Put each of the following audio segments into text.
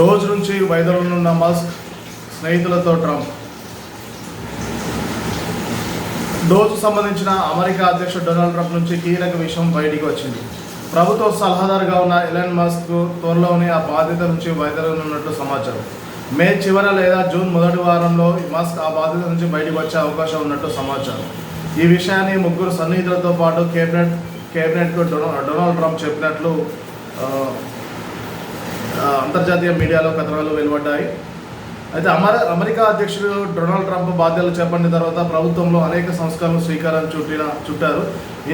Dose నుంచి వైదొడుగులున్న Musk స్నేహితులతో ట్రంప్. డోజ్ సంబంధించిన అమెరికా అధ్యక్షుడు డొనాల్డ్ ట్రంప్ నుంచి కీలక విషయం బయటికి వచ్చింది. ప్రభుత్వ సలహాదారుగా ఉన్న ఎలన్ మస్క్ త్వరలోనే ఆ బాధ్యత నుంచి వైదొలనున్నట్లు సమాచారం. మే చివర లేదా జూన్ మొదటి వారంలో మస్క్ ఆ బాధ్యత నుంచి బయటకు వచ్చే అవకాశం ఉన్నట్టు సమాచారం. ఈ విషయాన్ని ముగ్గురు సన్నిహితులతో పాటు కేబినెట్ కేబినెట్కు డొనాల్డ్ ట్రంప్ చెప్పినట్లు అంతర్జాతీయ మీడియాలో కథనాలు వెలువడ్డాయి. అయితే అమర అమెరికా అధ్యక్షుడు డొనాల్డ్ ట్రంప్ బాధ్యతలు చేపట్టిన తర్వాత ప్రభుత్వంలో అనేక సంస్కరణలు స్వీకారం చుట్టిన చుట్టారు.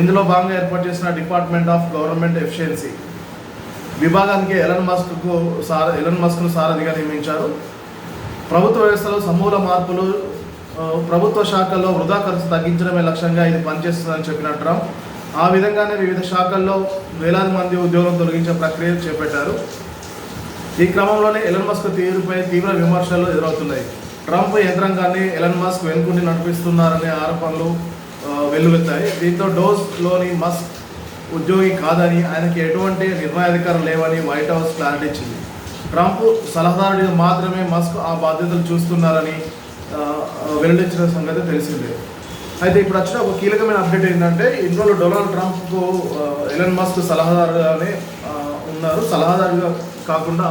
ఇందులో భాగంగా ఏర్పాటు చేసిన డిపార్ట్మెంట్ ఆఫ్ గవర్నమెంట్ ఎఫిషియన్సీ. విభాగానికి ఎలన్ మస్క్కు సార ఎలన్ మస్క్ను సారథిగా నియమించారు. ప్రభుత్వ వ్యవస్థలో సమూల మార్పులు ప్రభుత్వ శాఖల్లో వృధా ఖర్చు తగ్గించడమే లక్ష్యంగా ఇది పనిచేస్తుందని చెప్పిన ట్రంప్ ఆ విధంగానే వివిధ శాఖల్లో వేలాది మంది ఉద్యోగం తొలగించే ప్రక్రియ చేపట్టారు. ఈ క్రమంలోనే ఎలన్ మస్క్ తీరుపై తీవ్ర విమర్శలు ఎదురవుతున్నాయి. ట్రంప్ యంత్రాంగాన్ని ఎలన్ మస్క్ వెనుకుండి నడిపిస్తున్నారనే ఆరోపణలు వెల్లువెత్తాయి. దీంతో డోస్లోని మస్క్ ఉద్యోగి కాదని ఆయనకి ఎటువంటి నిర్ణయాధికారం లేవని వైట్ హౌస్ క్లారిటీ ఇచ్చింది. ట్రంప్ సలహాదారుడిగా మాత్రమే మస్క్ ఆ బాధ్యతలు చూస్తున్నారని వెల్లడించిన సంగతి తెలిసిందే. అయితే ఇప్పుడు వచ్చిన ఒక కీలకమైన అప్డేట్ ఏంటంటే ఇందులో డొనాల్డ్ ట్రంప్కు ఎలన్ మస్క్ సలహాదారుగానే ఉన్నారు. సలహాదారుగా కాకుండా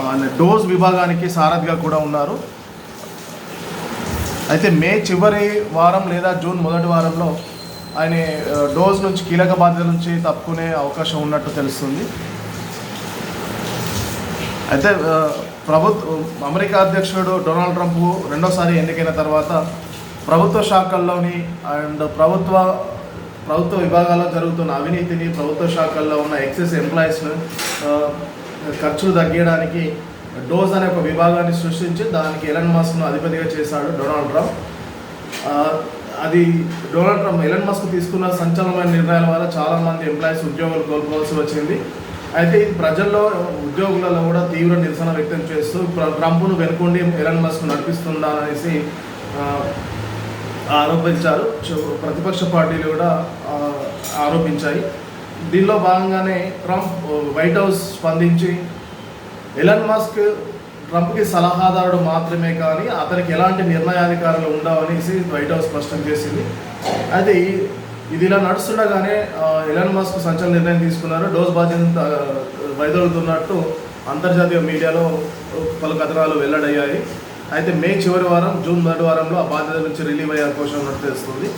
ఆయన డోస్ విభాగానికి సారథిగా కూడా ఉన్నారు. అయితే మే చివరి వారం లేదా జూన్ మొదటి వారంలో ఆయన డోస్ నుంచి కీలక బాధ్యత నుంచి తప్పుకునే అవకాశం ఉన్నట్టు తెలుస్తుంది. అయితే ప్రభుత్వ అమెరికా అధ్యక్షుడు డొనాల్డ్ ట్రంప్ రెండోసారి ఎన్నికైన తర్వాత ప్రభుత్వ శాఖల్లోని అండ్ ప్రభుత్వ ప్రభుత్వ విభాగాల్లో జరుగుతున్న అవినీతిని ప్రభుత్వ శాఖల్లో ఉన్న ఎక్సెస్ ఎంప్లాయీస్ను ఖర్చులు తగ్గించడానికి డోజ్ అనే ఒక విభాగాన్ని సృష్టించి దానికి ఎలన్ మాస్క్ను అధిపతిగా చేశాడు డొనాల్డ్ ట్రంప్ అది డొనాల్డ్ ట్రంప్ ఎలన్ మస్క్ తీసుకున్న సంచలనమైన నిర్ణయాల వల్ల చాలామంది ఎంప్లాయీస్ ఉద్యోగాలు కోల్పోవాల్సి వచ్చింది. అయితే ఇది ప్రజల్లో ఉద్యోగులలో కూడా తీవ్ర నిరసన వ్యక్తం చేస్తూ ట్రంప్ను వెనుకొండి ఎలన్ మస్క్ నడిపిస్తుందా అనేసి ఆరోపించారు. ప్రతిపక్ష పార్టీలు కూడా ఆరోపించాయి. దీనిలో భాగంగానే ట్రంప్ వైట్ హౌస్ స్పందించి ఎలన్ మస్క్ ట్రంప్కి సలహాదారుడు మాత్రమే కానీ అతనికి ఎలాంటి నిర్ణయాధికారాలు ఉండవనేసి వైట్ హౌస్ స్పష్టం చేసింది. అయితే ఇది ఇలా నడుస్తుండగానే ఎలన్ మస్క్ సంచలన నిర్ణయం తీసుకున్నారు. డోస్ బాధ్యత వైదొలుతున్నట్టు అంతర్జాతీయ మీడియాలో పలు కథనాలు వెల్లడయ్యాయి. అయితే మే చివరి వారం జూన్ మొదటి వారంలో ఆ బాధ్యత నుంచి రిలీవ్ అయ్యే అవకాశం ఉన్నట్టు తెలుస్తుంది.